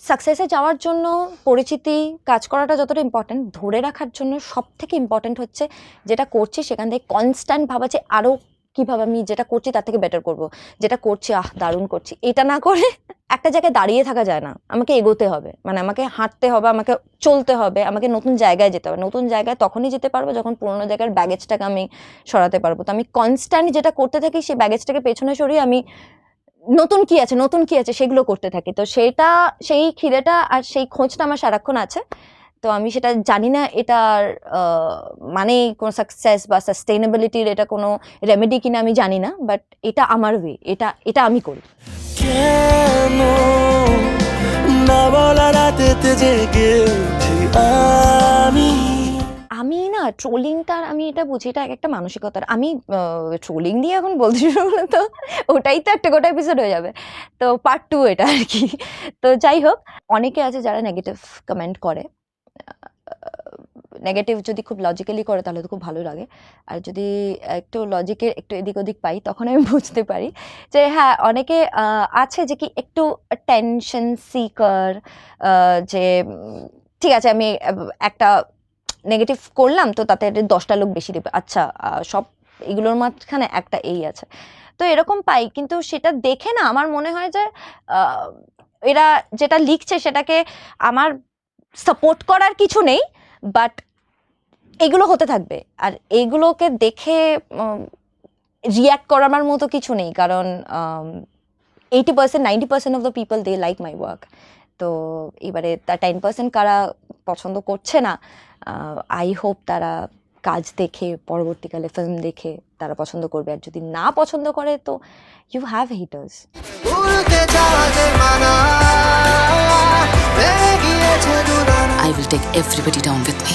সাকসেসে যাওয়ার জন্য পরিচিতি, কাজ করাটা যতটা ইম্পর্ট্যান্ট ধরে রাখার জন্য সব থেকে ইম্পর্ট্যান্ট হচ্ছে যেটা করছি সেখান থেকে কনস্ট্যান্ট ভাবা যে আরও কীভাবে আমি যেটা করছি তার থেকে বেটার করব। যেটা করছি, আহ, দারুণ করছি। এটা না করে একটা জায়গায় দাঁড়িয়ে থাকা যায় না। আমাকে এগোতে হবে। মানে আমাকে হাঁটতে হবে, আমাকে চলতে হবে, আমাকে নতুন জায়গায় যেতে হবে। নতুন জায়গায় তখনই যেতে পারব যখন পুরোনো জায়গার ব্যাগেজটাকে আমি সরাতে পারব। তো আমি কনস্ট্যান্ট যেটা করতে থাকি সেই ব্যাগেজটাকে পেছনে সরিয়ে আমি নতুন কি আছে, নতুন কি আছে সেগুলো করতে থাকি। তো সেটা, সেই খিদেটা আর সেই খোঁজটা আমার সারাক্ষণ আছে। তো আমি সেটা জানি না এটার মানে কোনো সাকসেস বা সাস্টেনেবিলিটির এটা কোনো রেমেডি কিনা আমি জানি না বাট এটা আমার ওয়ে এটা এটা আমি করি। না বলা না ট্রোলিংটার আমি এটা বুঝি, এটা এক একটা মানসিকতার। আমি ট্রোলিং দিয়ে এখন বলতে শুরু তো ওটাই তো একটা গোটা এপিসোড হয়ে যাবে। তো পার্ট টু এটা আর কি। তো যাই হোক, অনেকে আছে যারা নেগেটিভ কমেন্ট করে। নেগেটিভ যদি খুব লজিক্যালি করে তাহলে তো খুব ভালো লাগে। আর যদি একটু লজিকের একটু এদিক ওদিক পাই, তখন আমি বুঝতে পারি যে হ্যাঁ অনেকে আছে যে কি একটু টেনশন সিকার যে ঠিক আছে, আমি একটা নেগেটিভ করলাম, তো তাতে দশটা লোক বেশি দেবে। আচ্ছা সব এগুলোর মাঝখানে একটা এই আছে। তো এরকম পাই, কিন্তু সেটা দেখে না আমার মনে হয় যে এরা যেটা লিখছে সেটাকে আমার সাপোর্ট করার কিছু নেই বাট এগুলো হতে থাকবে। আর এইগুলোকে দেখে রিয়্যাক্ট করার মতো কিছু নেই, কারণ eighty percent ninety percent of the people they like my work তো এবারে তার টেন পার্সেন্ট কারা পছন্দ করছে না আই হোপ তারা কাজ দেখে পরবর্তীকালে ফিল্ম দেখে তারা পছন্দ করবে। আর যদি না পছন্দ করে তো you have haters I will take everybody down with me.